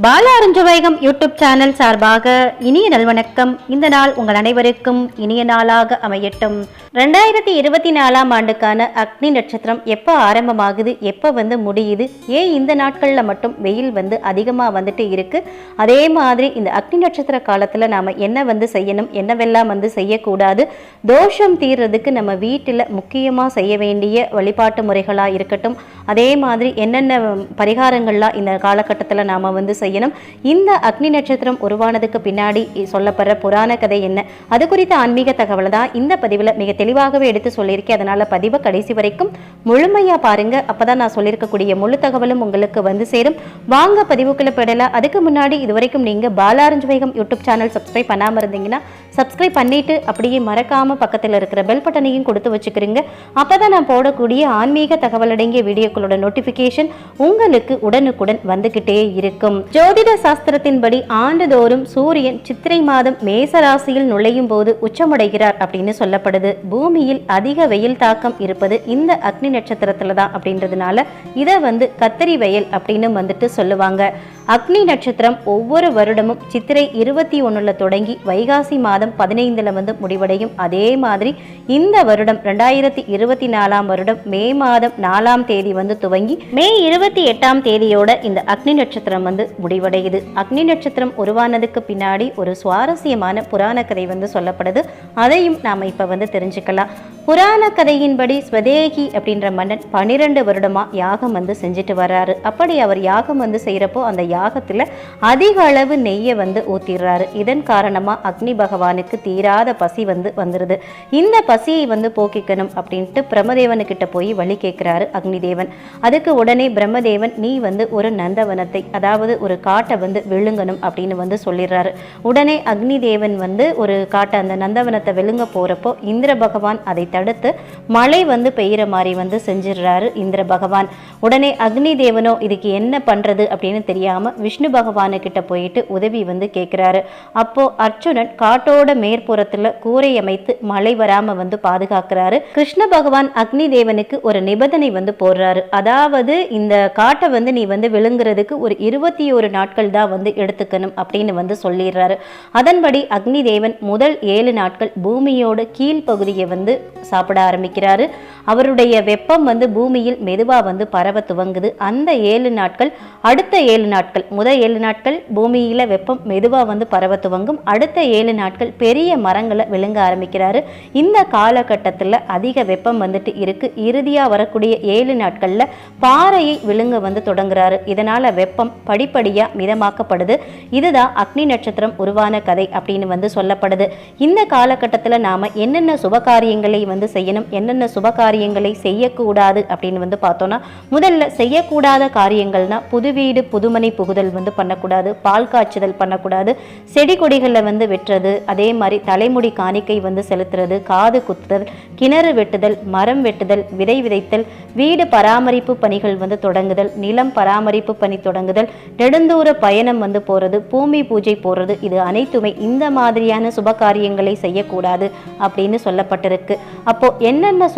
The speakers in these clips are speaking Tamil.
பால அருஞ்சுவைகம் யூடியூப் சேனல் சார்பாக இனிய நல்வணக்கம். இந்த நாள் உங்கள் அனைவருக்கும் இனிய நாளாக அமையட்டும். ரெண்டாயிரத்தி இருபத்தி நாலாம் ஆண்டுக்கான அக்னி நட்சத்திரம் எப்போ ஆரம்பமாகுது எப்போ வந்து முடியுது ஏன் இந்த நாட்களில் மட்டும் வெயில் வந்து அதிகமாக வந்துட்டு இருக்கு? அதே மாதிரி இந்த அக்னி நட்சத்திர காலத்தில் நாம் என்ன வந்து செய்யணும் என்னவெல்லாம் வந்து செய்யக்கூடாது தோஷம் தீர்றதுக்கு நம்ம வீட்டில் முக்கியமாக செய்ய வேண்டிய வழிபாட்டு முறைகளாக இருக்கட்டும். அதே மாதிரி என்னென்ன பரிகாரங்கள்லாம் இந்த காலகட்டத்தில் நாம் வந்து செய்யணும். இந்த அக்னி நட்சத்திரம் உருவானதுக்கு பின்னாடி சொல்லப்படுற புராண கதை என்ன? அது குறித்த ஆன்மீக தகவலை தான் இந்த பதிவில் மிக தெளிவாகவே எடுத்து சொல்லியிருக்கேன். அதனால் பதிவை கடைசி வரைக்கும் முழுமையாக பாருங்க. அப்போதான் நான் சொல்லியிருக்கக்கூடிய முழு தகவலும் உங்களுக்கு வந்து சேரும். வாங்க பதிவுக்குள்ள போயிடலாம். அதுக்கு முன்னாடி இது வரைக்கும் நீங்கள் பாலாரஞ்சு வேகம் யூடியூப் சேனல் சப்ஸ்கிரைப் பண்ணாமல் இருந்தீங்கன்னா சப்ஸ்கிரைப் பண்ணிட்டு அப்படியே மறக்காம பக்கத்தில் இருக்கிற பெல் பட்டனையும் கொடுத்து வச்சுக்கிறீங்க அப்பதான் நான் போடக்கூடிய ஆன்மீக தகவல் அடங்கிய வீடியோக்களோட நோட்டிஃபிகேஷன் உங்களுக்கு உடனுக்குடன் வந்துகிட்டே இருக்கும். ஜோதிட சாஸ்திரத்தின்படி ஆண்டுதோறும் சூரியன் சித்திரை மாதம் மேச ராசியில் நுழையும் போது உச்சமடைகிறார் அப்படின்னு சொல்லப்படுது. பூமியில் அதிக வெயில் தாக்கம் இருப்பது இந்த அக்னி நட்சத்திரத்துல தான் அப்படின்றதுனால இதை வந்து கத்தரி வெயில் அப்படின்னு வந்துட்டு சொல்லுவாங்க. அக்னி நட்சத்திரம் ஒவ்வொரு வருடமும் சித்திரை இருபத்தி ஒன்றில் தொடங்கி வைகாசி மாதம் பதினைந்துல வந்து முடிவடையும். அதே மாதிரி இந்த வருடம் ரெண்டாயிரத்தி இருபத்தி நாலாம் வருடம் மே மாதம் நாலாம் தேதி வந்து துவங்கி மே இருபத்தி எட்டாம் தேதியோட இந்த அக்னி நட்சத்திரம் வந்து முடிவடையுது. அக்னி நட்சத்திரம் உருவானதுக்கு பின்னாடி ஒரு சுவாரஸ்யமான புராண கதை வந்து சொல்லப்படுது. அதையும் நாம இப்ப வந்து தெரிஞ்சுக்கலாம். புராண கதையின்படி ஸ்வதேகி அப்படின்ற மன்னன் பனிரெண்டு வருடமா யாகம் வந்து செஞ்சுட்டு வர்றாரு. அப்படி அவர் யாகம் வந்து செய்யறப்போ அந்த யாகத்தில் அதிக அளவு நெய்யை வந்து ஊத்திடுறாரு. இதன் காரணமாக அக்னி பகவானுக்கு தீராத பசி வந்து வந்துடுது இந்த பசியை வந்து போக்கிக்கணும் அப்படின்ட்டு பிரம்மதேவனுக்கிட்ட போய் வழி கேட்குறாரு அக்னிதேவன். அதுக்கு உடனே பிரம்மதேவன் நீ வந்து ஒரு நந்தவனத்தை அதாவது ஒரு காட்டை வந்து விழுங்கணும் அப்படின்னு வந்து சொல்லிடுறாரு. உடனே அக்னிதேவன் வந்து ஒரு காட்டை அந்த நந்தவனத்தை விழுங்க போகிறப்போ இந்திர பகவான் அதை தடுத்து மழை வந்து பெய்கிற மாதிரி வந்து செஞ்சிடுறாரு இந்திர பகவான். உடனே அக்னி தேவனோ இதுக்கு என்ன பண்ணுறது அப்படின்னு தெரியாமல் தெரியாம விஷ்ணு பகவானுக்கிட்ட போயிட்டு உதவி வந்து கேட்குறாரு அப்போ அர்ச்சுனன் காட்டோட மேற்புறத்துல கூரை அமைத்து மழை வராம வந்து பாதுகாக்கிறாரு. கிருஷ்ண பகவான் அக்னி தேவனுக்கு ஒரு நிபந்தனை வந்து போடுறாரு. அதாவது இந்த காட்டை வந்து நீ வந்து விழுங்குறதுக்கு ஒரு இருபத்தி ஒரு நாட்கள் தான் வந்து எடுத்துக்கணும் அப்படின்னு வந்து சொல்லிடுறாரு. அதன்படி அக்னி தேவன் முதல் ஏழு நாட்கள் பூமியோட கீழ்ப்பகுதியை வந்து சாப்பிட ஆரம்பிக்கிறாரு. அவருடைய வெப்பம் வந்து பூமியில் மெதுவா வந்து பரவ துவங்குது. அந்த ஏழு நாட்கள் அடுத்த ஏழு நாட்கள் முதல் ஏழு நாட்கள் பூமியில வெப்பம் மெதுவாக வந்து பரவ துவங்கும். அடுத்த ஏழு நாட்கள் பெரிய மரங்களை விழுங்க ஆரம்பிக்கிறாரு. இந்த காலகட்டத்தில் அதிக வெப்பம் வந்துட்டு இருக்கு. இறுதியா வரக்கூடிய ஏழு நாட்கள்ல பாறையை விழுங்க வந்து தொடங்குறாரு. இதனால வெப்பம் படிப்படியா மிதமாக்கப்படுது. இதுதான் அக்னி நட்சத்திரம் உருவான கதை அப்படின்னு வந்து சொல்லப்படுது. இந்த காலகட்டத்தில் நாம என்னென்ன சுபகாரியங்களை வந்து செய்யணும் என்னென்ன காரியங்களை செய்யக்கூடாது அப்படின்னு வந்து பார்த்தோன்னா முதல்ல செய்யக்கூடாத காரியங்கள்னா புது வீடு புதுமனை புகுதல் வந்து பண்ணக்கூடாது பால் காய்ச்சுதல் பண்ணக்கூடாது செடி கொடிகளில் வந்து வெட்டுறது அதே மாதிரி தலைமுடி காணிக்கை வந்து செலுத்துறது காது குத்துதல் கிணறு வெட்டுதல் மரம் வெட்டுதல் விதை விதைத்தல் வீடு பராமரிப்பு பணிகள் வந்து தொடங்குதல் நிலம் பராமரிப்பு பணி தொடங்குதல் நெடுந்தூர பயணம் வந்து போறது பூமி பூஜை போறது இது அனைத்துமே இந்த மாதிரியான சுப காரியங்களை செய்யக்கூடாது அப்படின்னு சொல்லப்பட்டிருக்கு. அப்போ என்னென்ன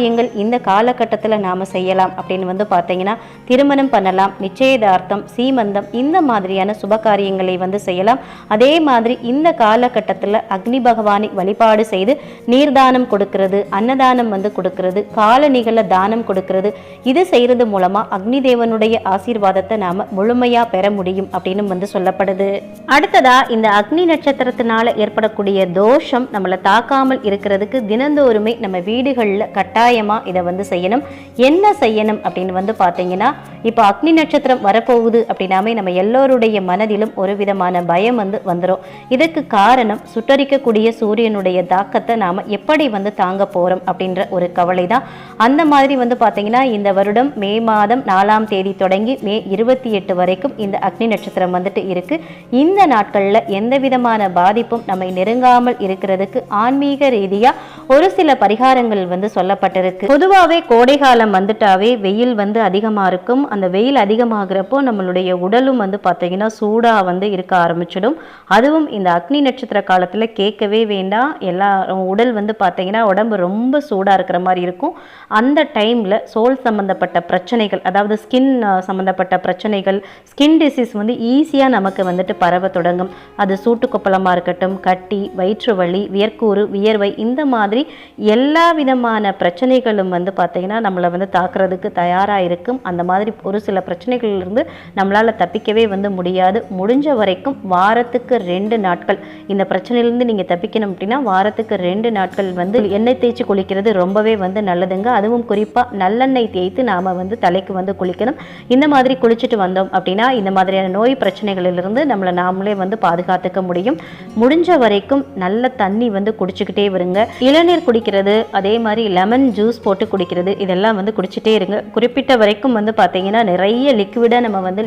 காரியங்கள் இந்த காலகட்டத்தில் நாம் செய்யலாம் அப்படின்னு வந்து பார்த்தீங்கன்னா திருமணம் பண்ணலாம் நிச்சயதார்த்தம் சீமந்தம் இந்த மாதிரியான சுப காரியங்களை வந்து செய்யலாம். அதே மாதிரி இந்த காலகட்டத்தில் அக்னி பகவானை வழிபாடு செய்து நீர்தானம் கொடுக்கிறது அன்னதானம் வந்து கொடுக்கிறது காலணிகளை தானம் கொடுக்கிறது. இது செய்யறது மூலமா அக்னி தேவனுடைய ஆசீர்வாதத்தை நாம முழுமையா பெற முடியும் அப்படின்னு வந்து சொல்லப்படுது. அடுத்ததா இந்த அக்னி நட்சத்திரத்தினால ஏற்படக்கூடிய தோஷம் நம்மளை தாக்காமல் இருக்கிறதுக்கு தினந்தோறுமே நம்ம வீடுகளில் கட்டாயமாக இதை வந்து செய்யணும். என்ன செய்யணும் அப்படின்னு வந்து பார்த்தீங்கன்னா இப்போ அக்னி நட்சத்திரம் வரப்போகுது அப்படின்னாமே நம்ம எல்லோருடைய மனதிலும் ஒரு விதமான பயம் வந்து வந்துடும் இதுக்கு காரணம் சுட்டரிக்கக்கூடிய சூரியனுடைய தாக்கத்தை நாம் எப்படி வந்து தாங்க போகிறோம் அப்படின்ற ஒரு கவலை தான் அந்த மாதிரி வந்து பார்த்தீங்கன்னா இந்த வருடம் மே மாதம் நாலாம் தேதி தொடங்கி மே இருபத்தி எட்டு வரைக்கும் இந்த அக்னி நட்சத்திரம் வந்துட்டு இருக்குது இந்த நாட்களில் எந்த விதமான பாதிப்பும் நம்மை நெருங்காமல் இருக்கிறதுக்கு ஆன்மீக ரீதியாக ஒரு சில பரிகாரங்கள் வந்து சொல்லப்பட்டிருக்கு சொல்லப்பட்டிருக்கு பொதுவாகவே கோடை காலம் வந்துட்டாவே வெயில் வந்து அதிகமாக இருக்கும். அந்த வெயில் அதிகமாகிறப்போ நம்மளுடைய உடலும் வந்து பார்த்தீங்கன்னா சூடாக வந்து இருக்க ஆரம்பிச்சிடும். அதுவும் இந்த அக்னி நட்சத்திர காலத்தில் கேட்கவே வேண்டாம். எல்லா உடல் வந்து பார்த்தீங்கன்னா உடம்பு ரொம்ப சூடாக இருக்கிற மாதிரி இருக்கும். அந்த டைமில் சோல் சம்மந்தப்பட்ட பிரச்சனைகள் அதாவது ஸ்கின் சம்மந்தப்பட்ட பிரச்சனைகள் ஸ்கின் டிசீஸ் வந்து ஈஸியாக நமக்கு வந்துட்டு பரவ தொடங்கும். அது சூட்டுக்கொப்பளமாக இருக்கட்டும் கட்டி வயிற்று வலி வியர்க்கூறு வியர்வை இந்த மாதிரி எல்லா விதமான பிரச்சனை பிரச்சனைகளும் வந்து பார்த்திங்கன்னா நம்மளை வந்து தாக்குறதுக்கு தயாராக இருக்கும். அந்த மாதிரி ஒரு சில பிரச்சனைகள்லேருந்து நம்மளால் தப்பிக்கவே வந்து முடியாது. முடிஞ்ச வரைக்கும் வாரத்துக்கு ரெண்டு நாட்கள். இந்த பிரச்சனையிலேருந்து நீங்கள் தப்பிக்கணும் அப்படின்னா வாரத்துக்கு ரெண்டு நாட்கள் வந்து எண்ணெய் தேய்ச்சி குளிக்கிறது ரொம்பவே வந்து நல்லதுங்க. அதுவும் குறிப்பாக நல்லெண்ணெய் தேய்த்து நாம் வந்து தலைக்கு வந்து குளிக்கணும். இந்த மாதிரி குளிச்சுட்டு வந்தோம் அப்படின்னா இந்த மாதிரியான நோய் பிரச்சனைகளிலிருந்து நம்மளை நாமளே வந்து பாதுகாத்துக்க முடியும். முடிஞ்ச வரைக்கும் நல்ல தண்ணி வந்து குடிச்சுக்கிட்டே வருங்க இளநீர் குடிக்கிறது அதே மாதிரி லெமன் ஜூஸ் ஜூஸ் போட்டு குடிக்கிறது இதெல்லாம் வந்து குடிச்சிட்டே இருங்க. குறிப்பிட்ட வரைக்கும் வந்து பார்த்தீங்கன்னா நிறைய லிக்விடாக நம்ம வந்து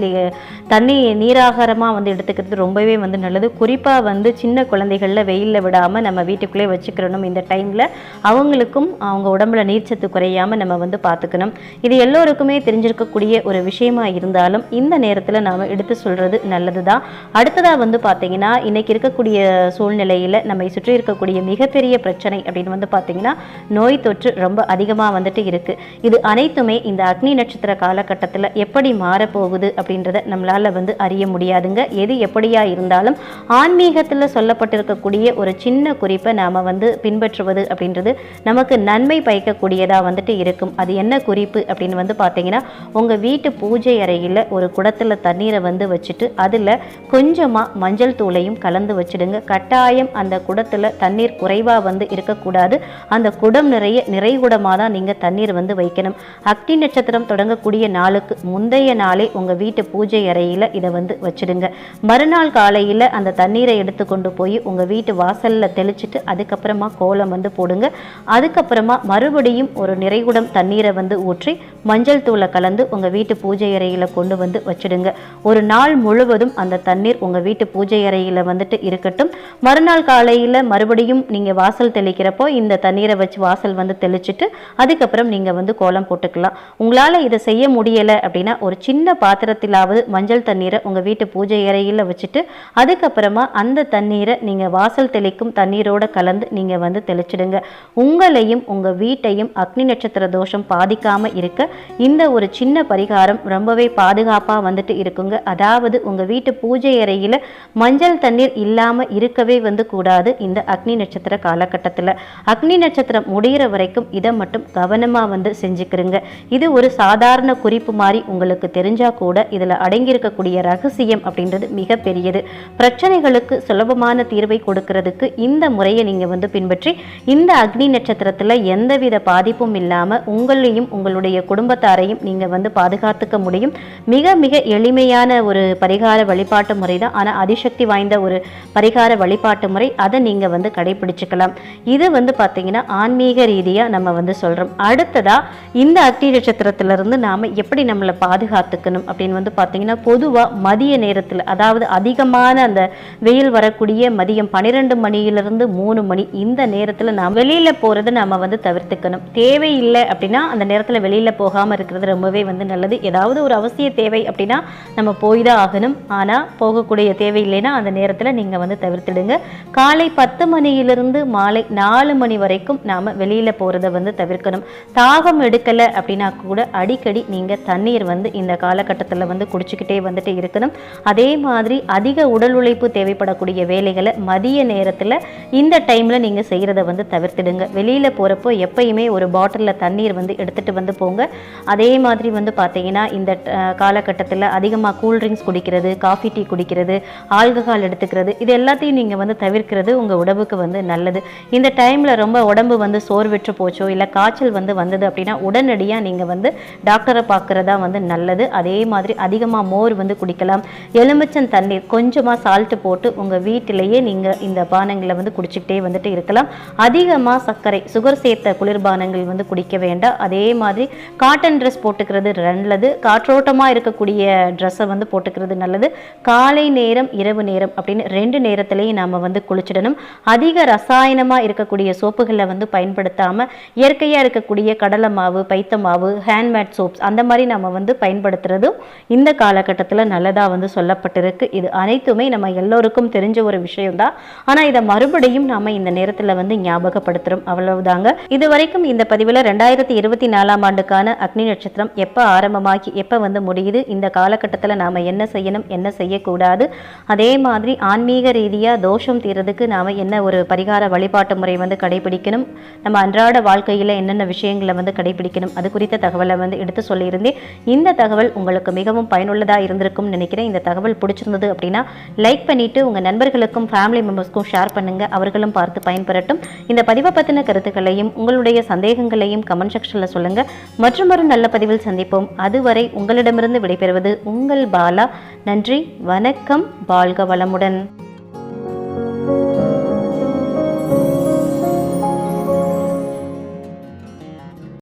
தண்ணி நீராகாரமாக வந்து எடுத்துக்கிறது ரொம்பவே வந்து நல்லது. குறிப்பாக வந்து சின்ன குழந்தைகளில் வெயிலில் விடாமல் நம்ம வீட்டுக்குள்ளே வச்சுக்கிறணும். இந்த டைமில் அவங்களுக்கும் அவங்க உடம்புல நீர்ச்சத்து குறையாமல் நம்ம வந்து பார்த்துக்கணும் இது எல்லோருக்குமே தெரிஞ்சிருக்கக்கூடிய ஒரு விஷயமா இருந்தாலும் இந்த நேரத்தில் நாம் எடுத்து சொல்கிறது நல்லது தான் அடுத்ததாக வந்து பார்த்தீங்கன்னா இன்னைக்கு இருக்கக்கூடிய சூழ்நிலையில் நம்மை சுற்றி இருக்கக்கூடிய மிகப்பெரிய பிரச்சனை அப்படின்னு வந்து பார்த்தீங்கன்னா நோய் தொற்று ரொம்ப அதிகமாக வந்துட்டு இருக்குது இது அனைத்துமே இந்த அக்னி நட்சத்திர காலகட்டத்தில் எப்படி மாறப்போகுது அப்படின்றத நம்மளால் வந்து அறிய முடியாதுங்க. எது எப்படியா இருந்தாலும் ஆன்மீகத்தில் சொல்லப்பட்டிருக்கக்கூடிய ஒரு சின்ன குறிப்பை நாம் வந்து பின்பற்றுவது அப்படின்றது நமக்கு நன்மை பயக்கக்கூடியதாக வந்துட்டு இருக்கும். அது என்ன குறிப்பு அப்படின்னு வந்து பார்த்தீங்கன்னா உங்கள் வீட்டு பூஜை அறையில் ஒரு குடத்தில் தண்ணீரை வந்து வச்சுட்டு அதில் கொஞ்சமாக மஞ்சள் தூளையும் கலந்து வச்சிடுங்க. கட்டாயம் அந்த குடத்தில் தண்ணீர் குறைவாக வந்து இருக்கக்கூடாது. அந்த குடம் நிறைய நிறைகுடமாக தான் நீங்கள் தண்ணீர் வந்து வைக்கணும். அக்னி நட்சத்திரம் தொடங்கக்கூடிய நாளுக்கு முந்தைய நாளே உங்கள் வீட்டு பூஜை அறையில் இதை வந்து வச்சிடுங்க. மறுநாள் காலையில் அந்த தண்ணீரை எடுத்து கொண்டு போய் உங்கள் வீட்டு வாசலில் தெளிச்சிட்டு அதுக்கப்புறமா கோலம் வந்து போடுங்க. அதுக்கப்புறமா மறுபடியும் ஒரு நிறைகுடம் தண்ணீரை வந்து ஊற்றி மஞ்சள் தூளை கலந்து உங்கள் வீட்டு பூஜை அறையில் கொண்டு வந்து வச்சிடுங்க. ஒரு நாள் முழுவதும் அந்த தண்ணீர் உங்கள் வீட்டு பூஜை அறையில் வந்துட்டு இருக்கட்டும். மறுநாள் காலையில் மறுபடியும் நீங்கள் வாசல் தெளிக்கிறப்போ இந்த தண்ணீரை வச்சு வாசல் வந்து வச்சுட்டு அதுக்கப்புறம் நீங்கள் வந்து கோலம் போட்டுக்கலாம். உங்களால் இதை செய்ய முடியலை அப்படின்னா ஒரு சின்ன பாத்திரத்திலாவது மஞ்சள் தண்ணீரை உங்கள் வீட்டு பூஜை அறையில் வச்சுட்டு அதுக்கப்புறமா அந்த தண்ணீரை நீங்கள் வாசல் தெளிக்கும் தண்ணீரோட கலந்து நீங்கள் வந்து தெளிச்சிடுங்க. உங்களையும் உங்கள் வீட்டையும் அக்னி நட்சத்திர தோஷம் பாதிக்காமல் இருக்க இந்த ஒரு சின்ன பரிகாரம் ரொம்பவே பாதுகாப்பாக வந்துட்டு இருக்குங்க. அதாவது உங்கள் வீட்டு பூஜை அறையில் மஞ்சள் தண்ணீர் இல்லாமல் இருக்கவே வந்து கூடாது இந்த அக்னி நட்சத்திர காலகட்டத்தில். அக்னி நட்சத்திரம் முடிகிற வரைக்கும் இது மட்டும் கவனமாக வந்து செஞ்சுக்கிறங்க இது ஒரு சாதாரண குறிப்பு மாதிரி உங்களுக்கு தெரிஞ்சா கூட இதில் அடங்கியிருக்கக்கூடிய ரகசியம் அப்படின்றது மிக பெரியது பிரச்சனைகளுக்கு சுலபமான தீர்வை கொடுக்கறதுக்கு இந்த முறையை நீங்கள் வந்து பின்பற்றி இந்த அக்னி நட்சத்திரத்தில் எந்தவித பாதிப்பும் இல்லாமல் உங்களையும் உங்களுடைய குடும்பத்தாரையும் நீங்கள் வந்து பாதுகாத்துக்க முடியும். மிக மிக எளிமையான ஒரு பரிகார வழிபாட்டு முறை தான். ஆனால் அதிசக்தி வாய்ந்த ஒரு பரிகார வழிபாட்டு முறை அதை நீங்கள் வந்து கடைபிடிச்சுக்கலாம். இது வந்து பார்த்தீங்கன்னா ஆன்மீக ரீதியாக நம்ம வந்து சொல்கிறோம் அடுத்ததா இந்த அக்னி நட்சத்திரத்திலிருந்து நாம் எப்படி நம்மளை பாதுகாத்துக்கணும் அப்படின்னு வந்து பார்த்தீங்கன்னா பொதுவாக மதிய நேரத்தில் அதாவது அதிகமான அந்த வெயில் வரக்கூடிய மதியம் பன்னிரெண்டு மணியிலிருந்து மூணு மணி இந்த நேரத்தில் நாம் வெளியில் போகிறத நம்ம வந்து தவிர்த்துக்கணும். தேவையில்லை அப்படின்னா அந்த நேரத்தில் வெளியில் போகாமல் இருக்கிறது ரொம்பவே வந்து நல்லது. ஏதாவது ஒரு அவசிய தேவை அப்படின்னா நம்ம போய் தான் ஆகணும். ஆனால் போகக்கூடிய தேவை இல்லைன்னா அந்த நேரத்தில் நீங்கள் வந்து தவிர்த்துடுங்க. காலை பத்து மணியிலிருந்து மாலை நாலு மணி வரைக்கும் நாம் வெளியில் போகிறத வந்து தவிர்க்கணும். தாகம் எடுக்கலை அப்படின்னா கூட அடிக்கடி நீங்கள் தண்ணீர் வந்து இந்த காலகட்டத்தில் வந்து குடிச்சிக்கிட்டே வந்துட்டு இருக்கணும். அதே மாதிரி அதிக உடல் உழைப்பு தேவைப்படக்கூடிய வேலைகளை மதிய நேரத்தில் இந்த டைமில் நீங்கள் செய்கிறத வந்து தவிர்த்துடுங்க. வெளியில் போகிறப்போ எப்பயுமே ஒரு பாட்டிலில் தண்ணீர் வந்து எடுத்துகிட்டு வந்து போங்க. அதே மாதிரி வந்து பார்த்தீங்கன்னா இந்த காலகட்டத்தில் அதிகமாக கூல்ட்ரிங்க்ஸ் குடிக்கிறது காஃபி டீ குடிக்கிறது ஆல்கஹால் எடுத்துக்கிறது இது எல்லாத்தையும் நீங்கள் வந்து தவிர்க்கிறது உங்கள் உடம்புக்கு வந்து நல்லது. இந்த டைமில் ரொம்ப உடம்பு வந்து சோர்வெற்று போச்சோ இல்லை காய்ச்சல் வந்து வந்தது அப்படின்னா உடனடியாக நீங்கள் வந்து டாக்டரை பார்க்குறதா வந்து நல்லது. அதே மாதிரி அதிகமாக மோர் வந்து குடிக்கலாம். எலுமிச்சம் தண்ணீர் கொஞ்சமாக சால்ட்டு போட்டு உங்கள் வீட்டிலேயே நீங்கள் இந்த பானங்களை வந்து குடிச்சிக்கிட்டே வந்துட்டு இருக்கலாம். அதிகமாக சர்க்கரை சுகர் சேர்த்த குளிர்பானங்கள் வந்து குடிக்க வேண்டாம். அதே மாதிரி காட்டன் ட்ரெஸ் போட்டுக்கிறது நல்லது. காற்றோட்டமாக இருக்கக்கூடிய ட்ரெஸ்ஸை வந்து போட்டுக்கிறது நல்லது. காலை நேரம் இரவு நேரம் அப்படின்னு ரெண்டு நேரத்திலையும் நாம் வந்து குளிச்சிடணும். அதிக ரசாயனமாக இருக்கக்கூடிய சோப்புகளை வந்து பயன்படுத்தாமல் இயற்கையாக இருக்கக்கூடிய கடலை மாவு பைத்த மாவு ஹேண்ட்மேட் சோப்ஸ் அந்த மாதிரி நம்ம வந்து பயன்படுத்துறதும் இந்த காலகட்டத்தில் நல்லதாக வந்து சொல்லப்பட்டிருக்கு. இது அனைத்துமே நம்ம எல்லோருக்கும் தெரிஞ்ச ஒரு விஷயம்தான். ஆனால் இதை மறுபடியும் நாம் இந்த நேரத்தில் வந்து ஞாபகப்படுத்துகிறோம் அவ்வளவுதாங்க. இது வரைக்கும் இந்த பதிவில் ரெண்டாயிரத்தி இருபத்தி நாலாம் ஆண்டுக்கான அக்னி நட்சத்திரம் எப்போ ஆரம்பமாகி எப்போ வந்து முடியுது இந்த காலகட்டத்தில் நாம் என்ன செய்யணும் என்ன செய்யக்கூடாது அதே மாதிரி ஆன்மீக ரீதியாக தோஷம் தீர்றதுக்கு நாம் என்ன ஒரு பரிகார வழிபாட்டு முறை வந்து கடைபிடிக்கணும் நம்ம அன்றாட வாழ்க்கை வாழ்க்கையில் என்னென்ன விஷயங்களை வந்து கடைபிடிக்கணும் அது குறித்த தகவலை வந்து எடுத்து சொல்லியிருந்தேன். இந்த தகவல் உங்களுக்கு மிகவும் பயனுள்ளதாக இருந்திருக்கும்னு நினைக்கிறேன். இந்த தகவல் பிடிச்சிருந்தது அப்படின்னா லைக் பண்ணிவிட்டு உங்கள் நண்பர்களுக்கும் ஃபேமிலி மெம்பர்ஸ்க்கும் ஷேர் பண்ணுங்கள் அவர்களும் பார்த்து பயன்பெறட்டும். இந்த பதிவை பற்றின கருத்துக்களையும் உங்களுடைய சந்தேகங்களையும் கமெண்ட் செக்ஷனில் சொல்லுங்கள் மற்றும் ஒரு நல்ல பதிவில் சந்திப்போம். அதுவரை உங்களிடமிருந்து விடைபெறுவது உங்கள் பாலா. நன்றி வணக்கம் வாழ்க வளமுடன்.